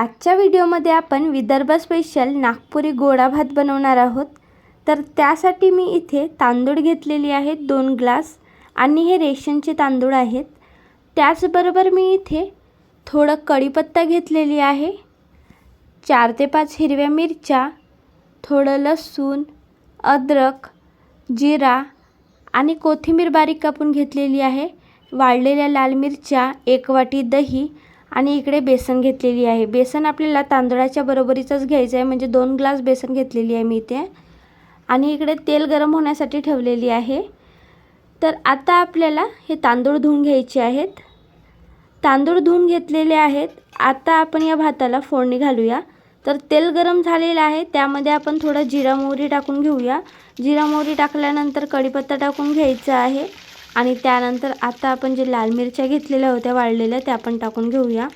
आजच्या व्हिडिओमध्ये आपण विदर्भ स्पेशल नागपुरी गोडा भात बनवणार आहोत. तर त्यासाठी मी इथे तांदूळ घेतलेली आहेत दोन ग्लास आणि हे रेशनचे तांदूळ आहेत. त्याचबरोबर मी इथे थोडं कढीपत्ता घेतलेली आहे. चार ते पाच हिरव्या मिरच्या थोडं लसूण अद्रक जिरा आणि कोथिंबीर बारीक कापून घेतलेली आहे. वाळलेल्या लाल मिरच्या एक वाटी दही आणि इकडे बेसन घेतलेली आहे. बेसन आपल्याला तांदळाच्या बरोबरीचंच घ्यायचं आहे. म्हणजे दोन ग्लास बेसन घेतलेली आहे मी इथे. आणि इकडे तेल गरम होण्यासाठी ठेवलेली आहे. तर आता आपल्याला हे तांदूळ धुवून घ्यायचे आहेत. तांदूळ धुवून घेतलेले आहेत. आता आपण या भाताला फोडणी घालूया. तर तेल गरम झालेलं आहे. त्यामध्ये आपण थोडं जिरा मोहरी टाकून घेऊया. जिरा मोहरी टाकल्यानंतर कढीपत्ता टाकून घ्यायचा आहे. आणि त्यानंतर आता आपण जे लाल मिरच्या घेतलेल्या होत्या वाळलेल्या त्या पण टाकून घेऊया.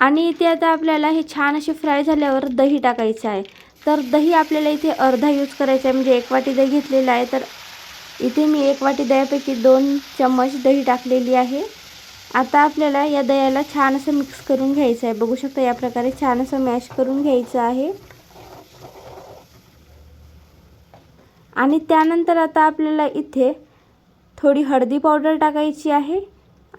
आणि इथे आता आपल्याला हे छान असे फ्राय झाल्यावर दही टाकायचं आहे. तर दही आपल्याला इथे अर्धा यूज करायचा आहे म्हणजे एक वाटी दही घेतलेलं आहे. तर इथे मी एक वाटी दह्यापैकी दोन चम्मच दही टाकलेली आहे. आता आपल्याला या दह्याला छान असं मिक्स करून घ्यायचं आहे. बघू शकता या प्रकारे छान असं मॅश करून घ्यायचं आहे. आणि त्यानंतर आता आपल्याला इथे थोडी हळदी पावडर टाकायची आहे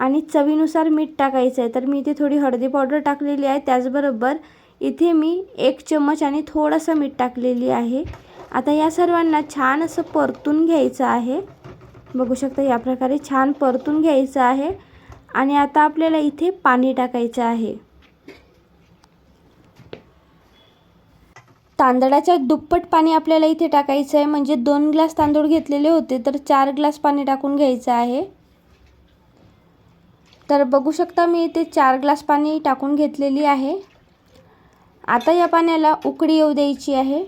आणि चवीनुसार मीठ टाकायचं आहे. तर मी इथे थोडी हळदी पावडर टाकलेली आहे. त्याचबरोबर इथे मी एक चम्मच आणि थोडंसं मीठ टाकलेली आहे. आता या सर्वांना छान असं परतून घ्यायचं आहे. बघू शकता या प्रकारे छान परतून घ्यायचं आहे. आणि आता आपल्याला इथे पाणी टाकायचं आहे. तांदळाच्या दुप्पट पाणी आपल्याला इथे टाकायचं आहे. म्हणजे दोन ग्लास तांदूळ घेतलेले होते तर चार ग्लास पाणी टाकून घ्यायचं आहे. तर बघू शकता मी इथे चार ग्लास पाणी टाकून घेतलेली आहे. आता या पाण्याला उकडी येऊ द्यायची आहे.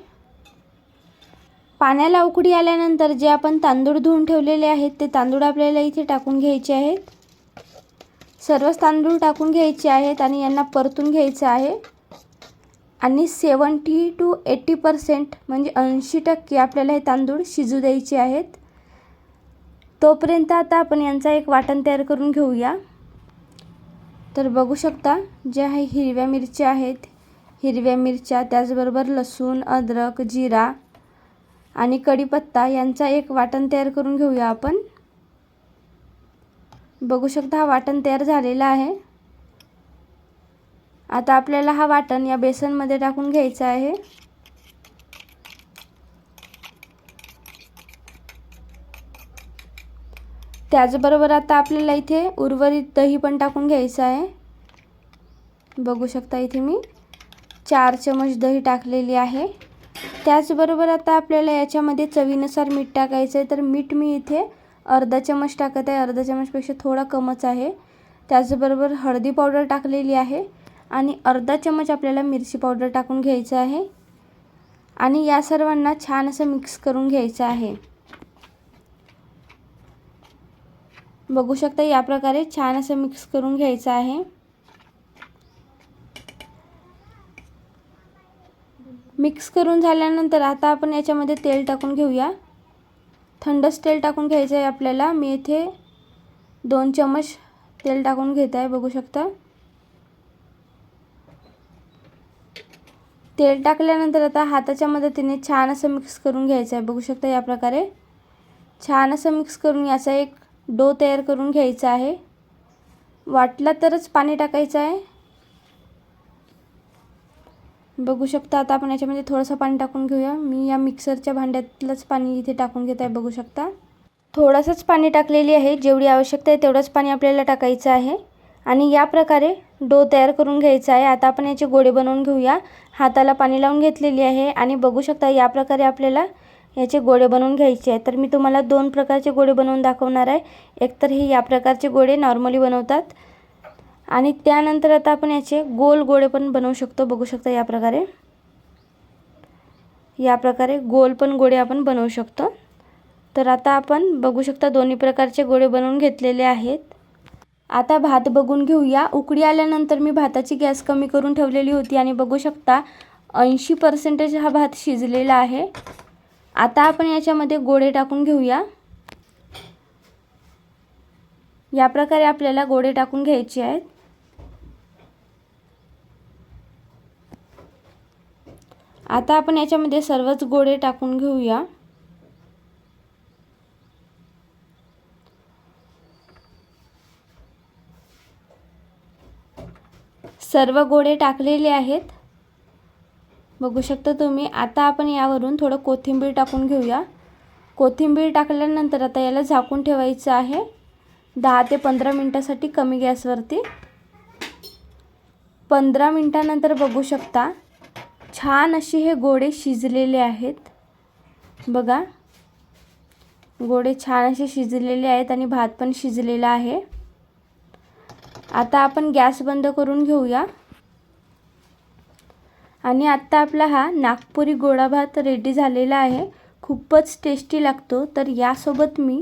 पाण्याला उकडी आल्यानंतर जे आपण तांदूळ धुवून ठेवलेले आहेत ते तांदूळ आपल्याला इथे टाकून घ्यायचे आहेत. सर्वच तांदूळ टाकून घ्यायचे आहेत आणि यांना परतून घ्यायचं आहे. आणि सेवंटी टू एट्टी पर्सेंट म्हणजे ऐंशी टक्के आपल्याला हे तांदूळ शिजू द्यायचे आहेत. तोपर्यंत आता आपण यांचा एक वाटण तयार करून घेऊया. तर बघू शकता जे आहे हिरव्या मिरच्या आहेत. हिरव्या मिरच्या त्याचबरोबर लसूण अद्रक जिरा आणि कढीपत्ता यांचा एक वाटण तयार करून घेऊया आपण. बघू शकता हा वाटण तयार झालेला आहे. आता आपल्याला हा वाटण या बेसनमध्ये टाकून घ्यायचा आहे. त्याचबरोबर आता आपल्याला इथे उर्वरित दही पण टाकून घ्यायचं आहे. बघू शकता इथे मी चार चमच दही टाकलेली आहे. त्याचबरोबर आता आपल्याला याच्यामध्ये चवीनुसार मीठ टाकायचं आहे. तर मीठ मी इथे अर्धा चमच टाकत आहे. अर्धा चमचपेक्षा थोडा कमच आहे. त्याचबरोबर हळदी पावडर टाकलेली आहे. आणि अर्धा चमच आपल्याला मिरची पावडर टाकून घ्यायचं आहे. आणि या सर्वांना छान असं मिक्स करून घ्यायचं आहे. बघू शकता या प्रकारे छान असं मिक्स करून घ्यायचं आहे. मिक्स करून झाल्यानंतर आता आपण याच्यामध्ये तेल टाकून घेऊया. थंडच तेल टाकून घ्यायचं आहे आपल्याला. मी इथे दोन चमच तेल टाकून घेत आहे बघू शकता. तेल टाकल्यानंतर आता हाताच्या मदतीने छान असं मिक्स करून घ्यायचं आहे. बघू शकता या प्रकारे. छान असं मिक्स करून याचा एक डो तयार करून घ्यायचा आहे. वाटला तरच पाणी टाकायचं आहे. बघू शकता आता आपण याच्यामध्ये थोडंसं पाणी टाकून घेऊया. मी या मिक्सरच्या भांड्यातलंच पाणी इथे टाकून घेत आहे बघू शकता. थोडंसंच पाणी टाकलेली आहे. जेवढी आवश्यकता आहे तेवढंच पाणी आपल्याला टाकायचं आहे. आणि या प्रकारे डो तयार करून घ्यायचा आहे. आता आपण याचे गोळे बनवून घेऊया. हाताला पाणी लावून घेतलेली आहे आणि बघू शकता या प्रकारे आपल्याला याचे गोळे बनवून घ्यायचे आहे. तर मी तुम्हाला दोन प्रकारचे गोळे बनवून दाखवणार आहे. एकतर हे या प्रकारचे गोळे नॉर्मली बनवतात. आणि त्यानंतर आता आपण याचे गोल गोळे पण बनवू शकतो. बघू शकता या प्रकारे. या प्रकारे गोल पण गोळे आपण बनवू शकतो. तर आता आपण बघू शकता दोन्ही प्रकारचे गोळे बनवून घेतलेले आहेत. आता भात बघून घेऊया. उकडी आल्यानंतर मी भाताची गॅस कमी करून ठेवलेली होती आणि बघू शकता ऐंशी पर्सेंटेज हा भात शिजलेला आहे. आता आपण याच्यामध्ये गोडे टाकून घेऊया. या प्रकारे आपल्याला गोडे टाकून घ्यायचे आहेत. आता आपण याच्यामध्ये सर्वच गोडे टाकून घेऊया. सर्व गोळे टाकलेले आहेत. बघू शकता तुम्ही आता आपण यावरून थोडं कोथिंबीर टाकून घेऊया. कोथिंबीर टाकल्यानंतर आता याला झाकून ठेवायचं आहे. दहा ते पंधरा मिनटासाठी कमी गॅसवरती. पंधरा मिनटानंतर बघू शकता छान असे हे गोडे शिजलेले आहेत. बघा गोडे छान असे शिजलेले आहेत आणि भात पण शिजलेला आहे. आता आपण गॅस बंद करून घेऊया. आणि आत्ता आपला हा नागपुरी गोळा भात रेडी झालेला आहे. खूपच टेस्टी लागतो. तर यासोबत मी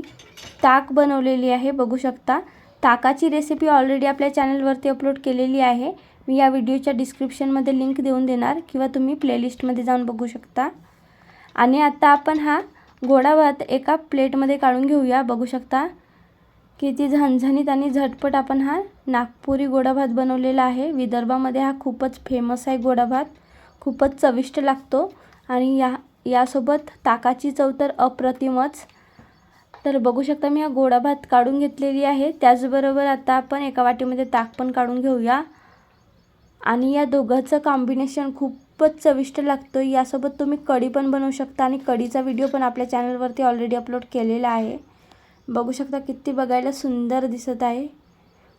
ताक बनवलेली आहे बघू शकता. ताकाची रेसिपी ऑलरेडी आपल्या चॅनलवरती अपलोड केलेली आहे. मी या व्हिडिओच्या डिस्क्रिप्शनमध्ये लिंक देऊन देणार किंवा तुम्ही प्लेलिस्टमध्ये जाऊन बघू शकता. आणि आत्ता आपण हा गोडा भात एका प्लेटमध्ये काढून घेऊया बघू शकता. किती झणझणीत आणि झटपट आपण हा नागपुरी गोडा भात बनवलेला आहे. विदर्भामध्ये हा खूपच फेमस आहे गोडा भात खूपच चविष्ट लागतो. आणि या यासोबत ताकाची चव तर अप्रतिमच. तर बघू शकता मी हा गोडा भात काढून घेतलेली आहे. त्याचबरोबर आता आपण एका वाटीमध्ये ताक पण काढून घेऊया. आणि या दोघांचं कॉम्बिनेशन खूपच चविष्ट लागतो यासोबत तुम्ही कढी पण बनवू शकता आणि कढीचा व्हिडिओ पण आपल्या चॅनलवरती ऑलरेडी अपलोड केलेला आहे. बघू शकता किती बघायला सुंदर दिसत आहे.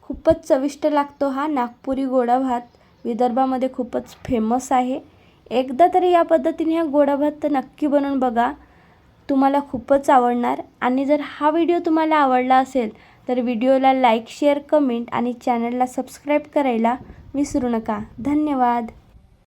खूपच चविष्ट लागतो हा नागपुरी गोडा भात. विदर्भामध्ये खूपच फेमस आहे. एकदा तरी या पद्धतीने हा गोडा भात तर नक्की बनवून बघा. तुम्हाला खूपच आवडणार. आणि जर हा व्हिडिओ तुम्हाला आवडला असेल तर व्हिडिओला लाईक शेअर कमेंट आणि चॅनलला सबस्क्राईब करायला विसरू नका. धन्यवाद.